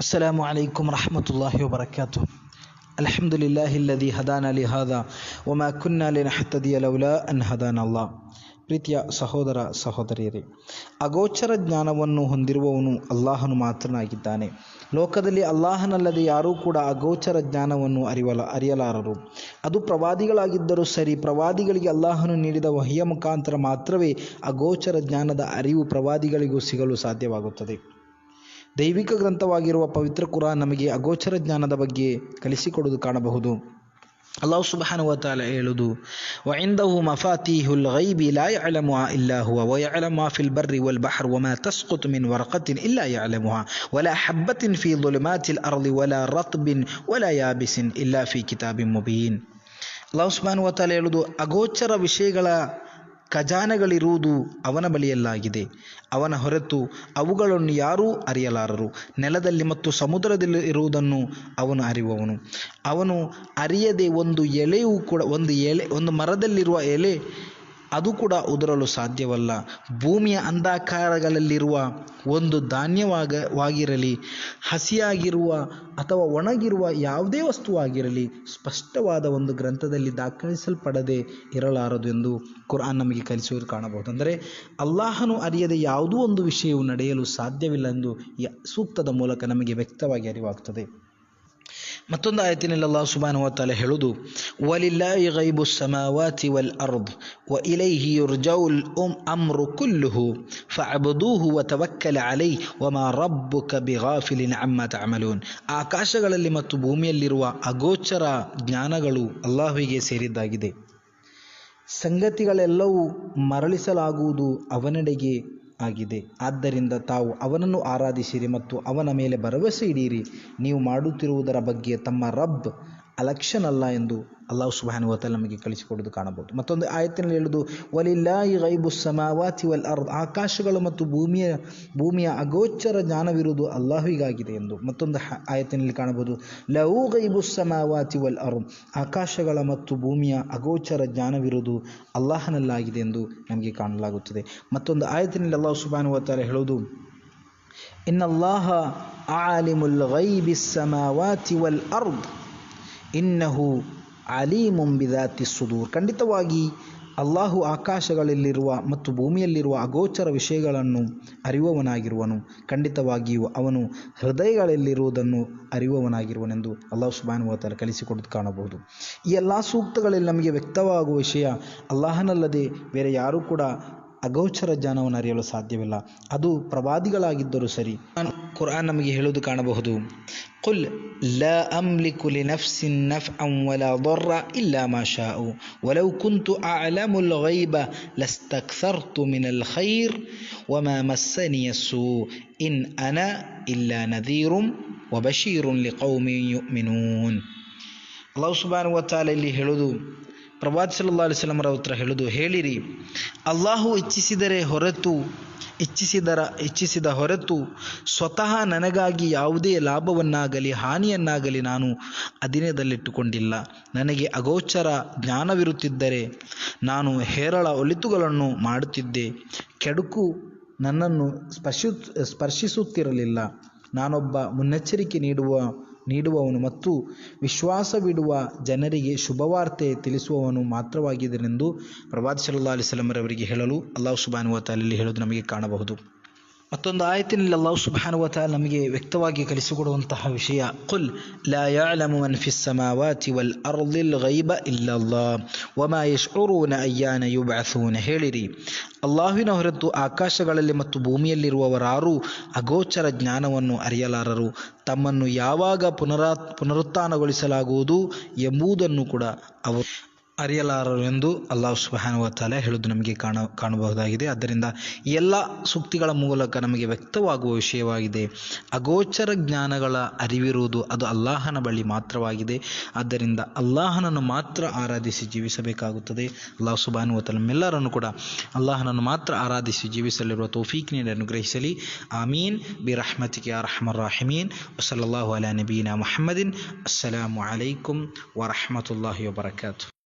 السلام عليكم ورحمة الله وبركاته الحمد لله الذي هدانا لهذا وما كنا لنهتدي لولا أن هدانا الله ಪ್ರೀತಿಯ ಸಹೋದರ ಸಹೋದರಿಯರೇ, ಅಗೋಚರ ಜ್ಞಾನವನ್ನು ಹೊಂದಿರುವವನು ಅಲ್ಲಾಹನು ಮಾತ್ರನಾಗಿದ್ದಾನೆ. ಲೋಕದಲ್ಲಿ ಅಲ್ಲಾಹನಲ್ಲದೆ ಯಾರೂ ಕೂಡ ಅಗೋಚರ ಜ್ಞಾನವನ್ನು ಅರಿವಲ, ಅರಿಯಲಾರರು. ಅದು ಪ್ರವಾದಿಗಳಾಗಿದ್ದರೂ ಸರಿ, ಪ್ರವಾದಿಗಳಿಗೆ ಅಲ್ಲಾಹನು ನೀಡಿದ ವಹಿಯ ಮುಖಾಂತರ ಮಾತ್ರವೇ ಅಗೋಚರ ಜ್ಞಾನದ ಅರಿವು ಪ್ರವಾದಿಗಳಿಗೂ ಸಿಗಲು ಸಾಧ್ಯವಾಗುತ್ತದೆ. ದೈವಿಕ ಗ್ರಂಥವಾಗಿರುವ ಪವಿತ್ರ ಕುರಾನ್ ನಮಗೆ ಅಗೋಚರ ಜ್ಞಾನದ ಬಗ್ಗೆ ಕಲಿಸಿಕೊಡುವುದು ಕಾಣಬಹುದು. ಅಲ್ಲಾಹ್ ತಾಲಾ ಹೇಳುದು, ವಇಂದಹು ಮಫಾತಿಹುಲ್ ಗೈಬಿ ಲಾ ಯಅಲಮು ಇಲ್ಲಾಹುವ ವಯಅಲಮ ಫಿಲ್ ಬರ್ರಿ ವಲ್ ಬಹರ್, ವಮಾ ತಸ್ಕುತ್ ಮಿನ್ ವರ್ಕತಿನ್ ಇಲ್ಲಾ ಯಅಲಮುಹ, ವಲಾ ಹಬ್ಬತಿನ್ ಫಿ ಅರ್ಲಿ ಅರ್ದಿ, ವಲಾ ರತ್ಬಿನ್, ವಲಾ ಯಾಬಿಸಿನ್ ಇಲ್ಲಾ ಫಿ ಕಿತಾಬಿನ್ ಮುಬೀನ್. ಅಲ್ಲಾಹ್ ತಾಲಾ ಹೇಳುದು, ಅಗೋಚರ ವಿಷಯಗಳ ಖಜಾನೆಗಳಿರುವುದು ಅವನ ಬಳಿಯಲ್ಲಾಗಿದೆ. ಅವನ ಹೊರತು ಅವುಗಳನ್ನು ಯಾರೂ ಅರಿಯಲಾರರು. ನೆಲದಲ್ಲಿ ಮತ್ತು ಸಮುದ್ರದಲ್ಲಿ ಇರುವುದನ್ನು ಅವನು ಅರಿಯುವವನು. ಅವನು ಅರಿಯದೆ ಒಂದು ಎಲೆಯೂ ಕೂಡ, ಒಂದು ಎಲೆ, ಒಂದು ಮರದಲ್ಲಿರುವ ಎಲೆ ಅದು ಕೂಡ ಉದುರಲು ಸಾಧ್ಯವಲ್ಲ. ಭೂಮಿಯ ಅಂಧಾಕಾರಗಳಲ್ಲಿರುವ ಒಂದು ಧಾನ್ಯವಾಗ ವಾಗಿರಲಿ, ಹಸಿಯಾಗಿರುವ ಅಥವಾ ಒಣಗಿರುವ ಯಾವುದೇ ವಸ್ತುವಾಗಿರಲಿ, ಸ್ಪಷ್ಟವಾದ ಒಂದು ಗ್ರಂಥದಲ್ಲಿ ದಾಖಲಿಸಲ್ಪಡದೆ ಇರಲಾರದು ಎಂದು ಕುರಾನ್ ನಮಗೆ ಕಲಿಸುವುದು ಕಾಣಬಹುದು. ಅಂದರೆ ಅಲ್ಲಾಹನು ಅರಿಯದೆ ಯಾವುದೂ ಒಂದು ವಿಷಯವು ನಡೆಯಲು ಸಾಧ್ಯವಿಲ್ಲ ಎಂದು ಸೂಕ್ತದ ಮೂಲಕ ನಮಗೆ ವ್ಯಕ್ತವಾಗಿ ಅರಿವಾಗ್ತದೆ. ಮತ್ತೊಂದು ಆಯತಿನಲ್ಲಿ ಅಲ್ಲಾಹ್ ಸುಬಾನ್ ವ ತಆಲಾ ಹೇಳುವುದು ವಲಿಲ್ಲಾಹಿ ಗೈಬು ಸಮಾವಾತಿ ವಲ್ ಅರ್ದ್ ವ ಇಲೈಹಿ ಯುರ್ಜೌಲ್ ಉಮ್ ಅಮ್ರು ಕುಲ್ಲುಹು ಫಅಬ್ದುಹು ವ ತವಕ್ಕಲ ಅಲೈ ವ ಮಾ ರಬ್ಬುಕ ಬಿಗಾಫಿಲಿನ್ ಅಮ್ಮ ತಅಮಲೂನ್ ಆಕಾಶಗಳಲ್ಲಿ ಮತ್ತು ಭೂಮಿಯಲ್ಲಿರುವ ಅಗೋಚರ ಜ್ಞಾನಗಳು ಅಲ್ಲಾಹುವಿಗೆ ಸೇರಿದ್ದಾಗಿದೆ. ಸಂಗತಿಗಳೆಲ್ಲವೂ ಮರಳಿಸಲಾಗುವುದು ಅವನೆಡೆಗೆ ಆಗಿದೆ. ಆದ್ದರಿಂದ ತಾವು ಅವನನ್ನು ಆರಾಧಿಸಿರಿ ಮತ್ತು ಅವನ ಮೇಲೆ ಭರವಸೆ ಇಡೀರಿ. ನೀವು ಮಾಡುತ್ತಿರುವುದರ ಬಗ್ಗೆ ತಮ್ಮ ರಬ್ ಅಲಕ್ಷನಲ್ಲ ಎಂದು ಅಲ್ಲಾಹು ಸುಬಾನ್ ಹೋತಲ್ ನಮಗೆ ಕಳಿಸಿಕೊಡೋದು ಕಾಣಬಹುದು. ಮತ್ತೊಂದು ಆಯತ್ತಿನಲ್ಲಿ ಹೇಳುದು ವಲಿಲ್ಲಾಯಿ ಗೈಬು ಸಮಾವಾತಿ ವಲ್ ಅರ್ದ್ ಆಕಾಶಗಳು ಮತ್ತು ಭೂಮಿಯ ಭೂಮಿಯ ಅಗೋಚರ ಜ್ಞಾನವಿರುವುದು ಅಲ್ಲಾಹುವಿಗಾಗಿದೆ ಎಂದು. ಮತ್ತೊಂದು ಆಯತ್ತಿನಲ್ಲಿ ಕಾಣಬಹುದು ಲವು ಗೈಬು ಸಮಾವಾತಿ ವಲ್ ಅರ್ ಆಕಾಶಗಳ ಮತ್ತು ಭೂಮಿಯ ಅಗೋಚರ ಜ್ಞಾನವಿರುವುದು ಅಲ್ಲಾಹನಲ್ಲಾಗಿದೆ ಎಂದು ನಮಗೆ ಕಾಣಲಾಗುತ್ತದೆ. ಮತ್ತೊಂದು ಆಯತ್ತಿನಲ್ಲಿ ಅಲ್ಲಾಹು ಸುಬಾನ್ ಹೋತಾರೆ ಹೇಳುವುದು ಇನ್ನಲ್ಲಾಹ ಆಲಿಮುಲ್ ಗೈಬಿ ಸಮಾವಾತಿ ವಲ್ ಅರ್ದ್ ಇನ್ನಹು ಅಲಿ ಮುಂಬಿದಾತಿ ಸುದೂರ್ ಖಂಡಿತವಾಗಿ ಅಲ್ಲಾಹು ಆಕಾಶಗಳಲ್ಲಿರುವ ಮತ್ತು ಭೂಮಿಯಲ್ಲಿರುವ ಅಗೋಚರ ವಿಷಯಗಳನ್ನು ಅರಿಯುವವನಾಗಿರುವನು ಖಂಡಿತವಾಗಿಯೂ ಅವನು ಹೃದಯಗಳಲ್ಲಿರುವುದನ್ನು ಅರಿಯುವವನಾಗಿರುವನೆಂದು ಅಲ್ಲಾಹು ಸುಬಾನ್ ವ ತಆಲಾ ಕಲಿಸಿಕೊಡುವುದು ಕಾಣಬಹುದು ಈ ಎಲ್ಲ ಸೂಕ್ತಗಳಲ್ಲಿ ನಮಗೆ ವ್ಯಕ್ತವಾಗುವ ವಿಷಯ ಅಲ್ಲಾಹನಲ್ಲದೆ ಬೇರೆ ಯಾರೂ ಕೂಡ ಅಗೋಚರ ಜ್ಞಾನವನ್ನು ಅರಿಯಲು ಸಾಧ್ಯವಿಲ್ಲ ಅದು ಪ್ರವಾದಿಗಳಾಗಿದ್ದರೂ ಸರಿ ಕುರಾನ್ ನಮಗೆ ಹೇಳುವುದು ಕಾಣಬಹುದು قل لا أملك لنفس نفعا ولا ضرا إلا ما شاء ولو كنت أعلم الغيب لاستكثرت من الخير وما مسني السوء إن أنا إلا نذير وبشير لقوم يؤمنون الله سبحانه وتعالى اللي ಹೇಳುವುದು ಪ್ರವಾದಿ ಸಲ್ಲಾ ಅಲಿಸ್ಲಮರ ಹತ್ರ ಹೇಳುವುದು ಹೇಳಿರಿ ಅಲ್ಲಾಹು ಇಚ್ಛಿಸಿದರೆ ಹೊರತು ಇಚ್ಛಿಸಿದರ ಇಚ್ಛಿಸಿದ ಹೊರತು ಸ್ವತಃ ನನಗಾಗಿ ಯಾವುದೇ ಲಾಭವನ್ನಾಗಲಿ ಹಾನಿಯನ್ನಾಗಲಿ ನಾನು ಅಧೀನದಲ್ಲಿಟ್ಟುಕೊಂಡಿಲ್ಲ. ನನಗೆ ಅಗೋಚರ ಜ್ಞಾನವಿರುತ್ತಿದ್ದರೆ ನಾನು ಹೇರಳ ಒಳಿತುಗಳನ್ನು ಮಾಡುತ್ತಿದ್ದೆ. ಕೆಡುಕು ನನ್ನನ್ನು ಸ್ಪರ್ಶ ಸ್ಪರ್ಶಿಸುತ್ತಿರಲಿಲ್ಲ. ನಾನೊಬ್ಬ ಮುನ್ನೆಚ್ಚರಿಕೆ ನೀಡುವ ನೀಡುವವನು ಮತ್ತು ವಿಶ್ವಾಸವಿಡುವ ಜನರಿಗೆ ಶುಭವಾರ್ತೆ ತಿಳಿಸುವವನು ಮಾತ್ರವಾಗಿದ್ದನೆಂದು ಪ್ರವಾದಿ ಸಲ್ಲಾ ಅಲಿಸ್ಲಮರವರಿಗೆ ಹೇಳಲು ಅಲ್ಲಾಹು ಸುಬಾನ್ ವತಾಲಲ್ಲಿ ಹೇಳೋದು ನಮಗೆ ಕಾಣಬಹುದು. ಮತ್ತೊಂದು ಆಯತಿನಲ್ಲಿ ಅಲ್ಲಾಹು ಸುಬಾನುವತ ನಮಗೆ ವ್ಯಕ್ತವಾಗಿ ಕಲಿಸಿಕೊಡುವಂತಹ ವಿಷಯ, ಕುಲ್ ಲಾ ಮನ್ ಫಿಸ್ ಸಮಾವಾತಿ ವಲ್ ಅರ್ದಿಲ್ ವಮಾ ಹೇಳಿರಿ. ಅಲ್ಲಾಹುವಿನ ಹೊರತು ಆಕಾಶಗಳಲ್ಲಿ ಮತ್ತು ಭೂಮಿಯಲ್ಲಿರುವವರಾರೂ ಅಗೋಚರ ಜ್ಞಾನವನ್ನು ಅರಿಯಲಾರರು. ತಮ್ಮನ್ನು ಯಾವಾಗ ಪುನರಾ ಪುನರುತ್ಥಾನಗೊಳಿಸಲಾಗುವುದು ಎಂಬುದನ್ನು ಕೂಡ ಅವರು ಅರಿಯಲಾರರು ಎಂದು ಅಲ್ಲಾಹ್ ಸುಬಹಾನ ಹೇಳೋದು ನಮಗೆ ಕಾಣ, ಕಾಣಬಹುದಾಗಿದೆ. ಆದ್ದರಿಂದ ಎಲ್ಲ ಸೂಕ್ತಿಗಳ ಮೂಲಕ ನಮಗೆ ವ್ಯಕ್ತವಾಗುವ ವಿಷಯವಾಗಿದೆ. ಅಗೋಚರ ಜ್ಞಾನಗಳ ಅರಿವಿರುವುದು ಅದು ಅಲ್ಲಾಹನ ಬಳಿ ಮಾತ್ರವಾಗಿದೆ. ಆದ್ದರಿಂದ ಅಲ್ಲಾಹನನ್ನು ಮಾತ್ರ ಆರಾಧಿಸಿ ಜೀವಿಸಬೇಕಾಗುತ್ತದೆ. ಅಲ್ಲಾಹ್ ಸುಬಾನು ತಾಲ ನಮ್ಮೆಲ್ಲರನ್ನು ಕೂಡ ಅಲ್ಲಾಹನನ್ನು ಮಾತ್ರ ಆರಾಧಿಸಿ ಜೀವಿಸಲಿರುವ ತೌಫೀಕ್ ನೀಡಿ ಅನುಗ್ರಹಿಸಲಿ. ಆಮೀನ್. ಬಿ ರಹಮತಿಗೆ ರಹಮರ್ ರಾಹಿಮೀನ್. ವಸಲಲ್ಲಾಹು ಅಲಾ ನಬೀನಾ ಮೊಹಮ್ಮದಿನ್. ಅಸ್ಸಲಾಮು ಅಲೈಕುಂ ವರಹಮತುಲ್ಲಾಹಿ ವಬರಕಾತು